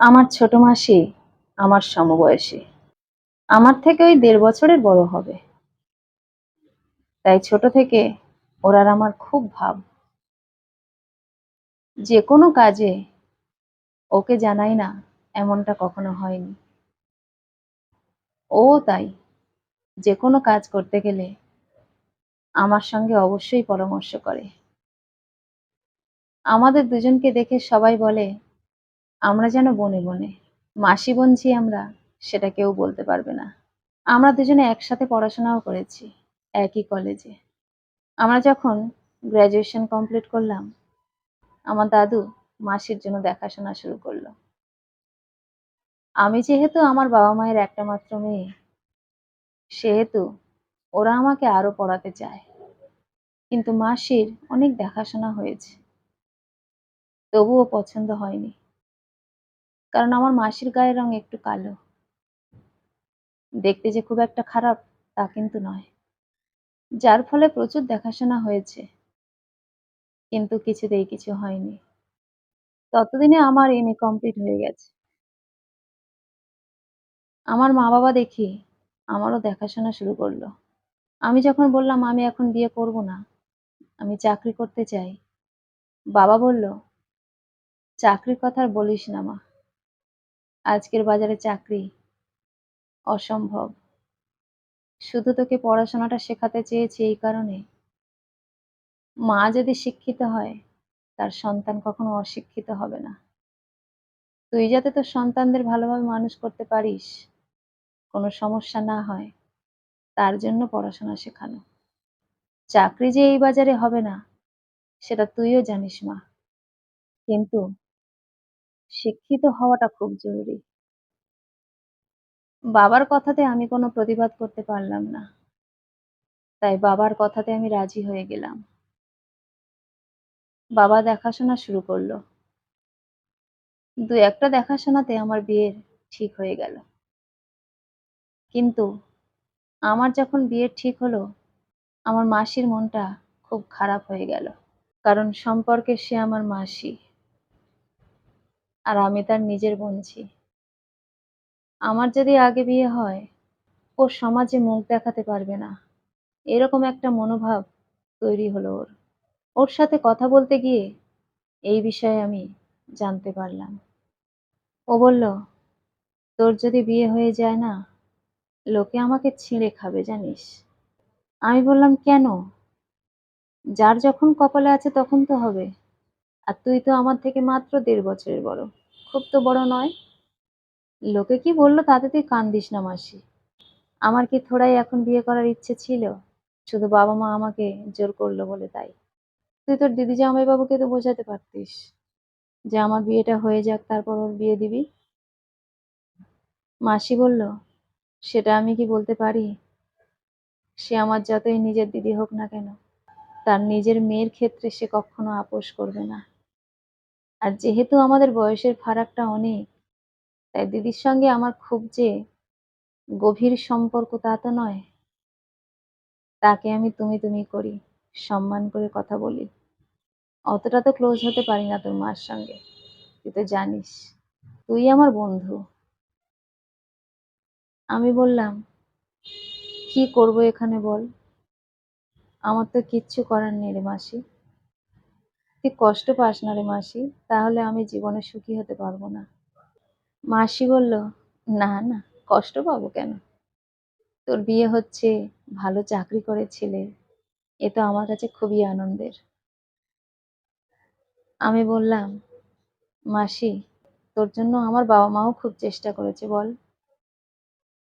আমার ছোট মাসি, আমার সমবয়সী। আমার থেকে ওই দেড় বছরের বড় হবে। তাই ছোট থেকে ওরার আমার খুব ভাব। যে কোনো কাজে ওকে জানাই না, এমনটা কখনো হয়নি। ও তাই যে কোনো কাজ করতে গেলে আমার সঙ্গে অবশ্যই পরামর্শ করে। আমাদের দুজনকে দেখে সবাই বলে আমরা যেন বনে বনে, মাসি বনছি আমরা, সেটা কেউ বলতে পারবে না। আমরা দুজনে একসাথে পড়াশোনাও করেছি, একই কলেজে আমরা যখন গ্র্যাজুয়েশন কমপ্লিট করলাম, আমার দাদু মাসির জন্য দেখাশোনা শুরু করল। আমি যেহেতু আমার বাবা মায়ের একটা মাত্র মেয়ে, সেহেতু ওরা আমাকে আরও পড়াতে চায়। কিন্তু মাসির অনেক দেখাশোনা হয়েছে, তবুও পছন্দ হয়নি। কারণ আমার মাসির গায়ের রং একটু কালো। দেখতে যে খুব একটা খারাপ, তা কিন্তু নয়। যার ফলে প্রচুর দেখাশোনা হয়েছে। কিন্তু কিছুতেই কিছু হয়নি। ততদিনে আমার এমএ কমপ্লিট হয়ে গেছে। আমার মা বাবা দেখি আমারও দেখাশোনা শুরু করল। আমি যখন বললাম, আমি এখন বিয়ে করব না, আমি চাকরি করতে চাই, বাবা বলল, চাকরির কথা আর বলিস না মা আজকের বাজারে চাকরি? অসম্ভব। শুধু তোকে পড়াশোনাটা শেখাতে চেয়েছি এই কারণে। মা যদি শিক্ষিত হয়, তার সন্তান কখনো অশিক্ষিত হবে না। তুই যাতে তোর সন্তানদের ভালোভাবে মানুষ করতে পারিস, কোনো সমস্যা না হয়। তার জন্য পড়াশোনা শেখানো। চাকরি যে এই বাজারে হবে না, সেটা তুইও জানিস মা। কিন্তু শিক্ষিত হওয়াটা খুব জরুরি। বাবার কথাতে আমি কোনো প্রতিবাদ করতে পারলাম না। তাই বাবার কথাতে আমি রাজি হয়ে গেলাম। বাবা দেখাশোনা শুরু করল। দু একটা দেখাশোনাতে আমার বিয়ের ঠিক হয়ে গেল। কিন্তু আমার যখন বিয়ে ঠিক হলো, আমার মাসির মনটা খুব খারাপ হয়ে গেল। কারণ সম্পর্কে সে আমার মাসি। আর আমি তার নিজের বোনছি আমার যদি আগে বিয়ে হয়, ও সমাজে মুখ দেখাতে পারবে না। এরকম একটা মনোভাব তৈরি হলো ওর। ওর সাথে কথা বলতে গিয়ে এই বিষয়ে আমি জানতে পারলাম। ও বলল, তোর যদি বিয়ে হয়ে যায় না, লোকে আমাকে ছিঁড়ে খাবে, জানিস? আমি বললাম, কেন? যার যখন কপালে আছে তখন তো হবে। আর তুই তো আমার থেকে মাত্র দেড় বছরের বড়। খুব তো বড় নয়। লোকে কি বলল তাতে তুই কান্দিস না, মাসি। আমার কি থোড়াই এখন বিয়ে করার ইচ্ছে ছিল? শুধু বাবা মা আমাকে জোর করল বলে তাই। তুই তোর দিদি জামাই বাবুকে তো বোঝাতে পারতিস যে আমার বিয়েটা হয়ে যাক, তারপর ওর বিয়ে দিবি। মাসি বলল, সেটা আমি কি বলতে পারি? সে আমার যতই নিজের দিদি হোক না কেন, তার নিজের মেয়ের ক্ষেত্রে সে কখনো আপোষ করবে না। আর যেহেতু আমাদের বয়সের ফারাকটা অনেক, তাই দিদির সঙ্গে আমার খুব যে গভীর সম্পর্ক তা তো নয়। তাকে আমি তুমি তুমি করি, সম্মান করে কথা বলি। অতটা তো ক্লোজ হতে পারি না তোর মার সঙ্গে। তুই তো জানিস, তুই আমার বন্ধু। আমি বললাম, কি করব এখানে বল? আমার তো কিচ্ছু করার নেই রে মাসি। তুই কষ্ট পাস না রে মাসি, তাহলে আমি জীবনে সুখী হতে পারব না। মাসি বলল, না না, কষ্ট পাবো কেন? তোর বিয়ে হচ্ছে, ভালো চাকরি করেছিলে, এ তো আমার কাছে খুবই আনন্দের। আমি বললাম, মাসি, তোর জন্য আমার বাবা মাও খুব চেষ্টা করেছে, বল।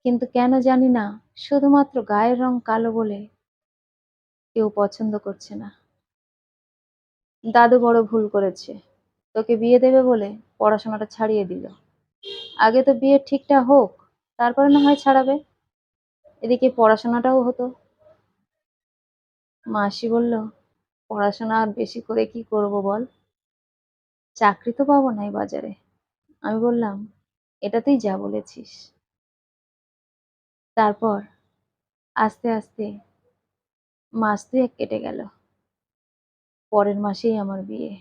কিন্তু কেন জানি না, শুধুমাত্র গায়ের রং কালো বলে কেউ পছন্দ করছে না। দাদু বড় ভুল করেছে। তোকে বিয়ে দেবে বলে পড়াশোনাটা ছাড়িয়ে দিল। আগে তো বিয়ে ঠিকঠাক হোক, তারপরে না হয় ছাড়াবে। এদিকে পড়াশোনাটাও হতো। মাসি বলল, পড়াশোনা আর বেশি করে কি করব বল? চাকরি তো পাবো না বাজারে। আমি বললাম, এটাতেই যা বলেছিস। তারপর আস্তে আস্তে মাস দুয়েক কেটে গেল। পরের মাসেই আমার বিয়ে।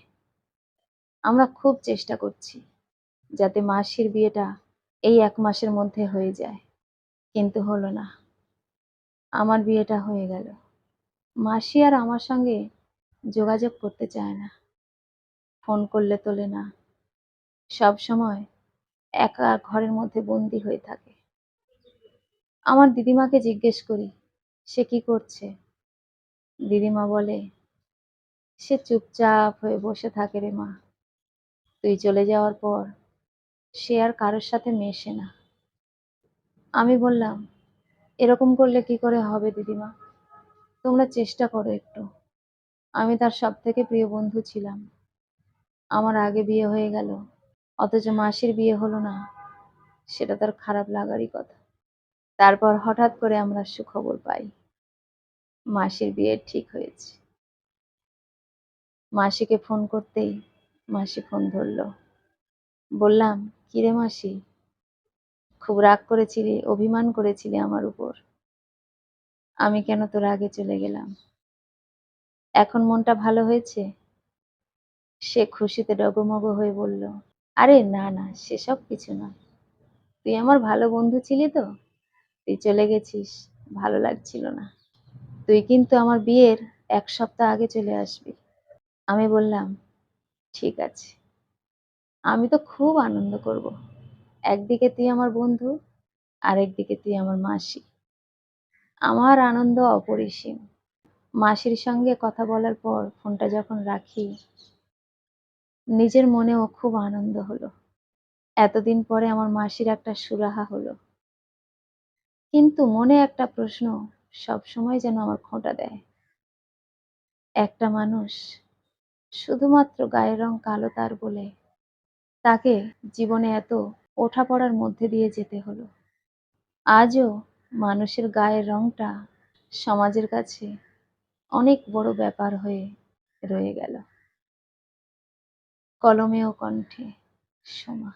আমরা খুব চেষ্টা করছি যাতে মাসির বিয়েটা এই এক মাসের মধ্যে হয়ে যায়, কিন্তু হলো না। আমার বিয়েটা হয়ে গেল। মাসি আর আমার সঙ্গে যোগাযোগ করতে চায় না। ফোন করলে তোলে না। সব সময় একা ঘরের মধ্যে বন্দি হয়ে থাকে। আমার দিদিমাকে জিজ্ঞেস করি, সে কি করছে? দিদিমা বলে সে চুপচাপ হয়ে বসে থাকে রে মা। তুই চলে যাওয়ার পর সে আর কারোর সাথে মেশে না। আমি বললাম, এরকম করলে কি করে হবে দিদিমা? তোমরা চেষ্টা করো একটু। আমি তার সব থেকে প্রিয় বন্ধু ছিলাম। আমার আগে বিয়ে হয়ে গেল, অথচ মাসির বিয়ে হলো না, সেটা তার খারাপ লাগারই কথা। তারপর হঠাৎ করে আমরা সুখবর পাই। মাসির বিয়ে ঠিক হয়েছে। মাসিকে ফোন করতেই মাসি ফোন ধরলো। বললাম কিরে মাসি? খুব রাগ করেছিলি, অভিমান করেছিলি আমার উপর। আমি কেন তোর আগে চলে গেলাম? এখন মনটা ভালো হয়েছে? সে খুশিতে ডগমগ হয়ে বলল, আরে না না, সেসব কিছু নয়। তুই আমার ভালো বন্ধু ছিলি তো? তুই চলে গেছিস, ভালো লাগছিল না। তুই কিন্তু আমার বিয়ের এক সপ্তাহ আগে চলে আসবি। আমি বললাম, ঠিক আছে। আমি তো খুব আনন্দ করব। একদিকে তুই আমার বন্ধু, আরেকদিকে তুই আমার মাসি। আমার আনন্দ অপরিসীম। মাসির সঙ্গে কথা বলার পর ফোনটা যখন রাখি, নিজের মনেও খুব আনন্দ হলো। এতদিন পরে আমার মাসির একটা সুরাহা হলো। কিন্তু মনে একটা প্রশ্ন সব সময় যেন আমার খোঁটা দেয়। একটা মানুষ শুধুমাত্র গায়ের রং কালো তার বলে তাকে জীবনে এত ওঠাপড়ার মধ্যে দিয়ে যেতে হলো। আজও মানুষের গায়ের রংটা সমাজের কাছে অনেক বড় ব্যাপার হয়ে রয়ে গেল। কলমে ও কণ্ঠে সোমা।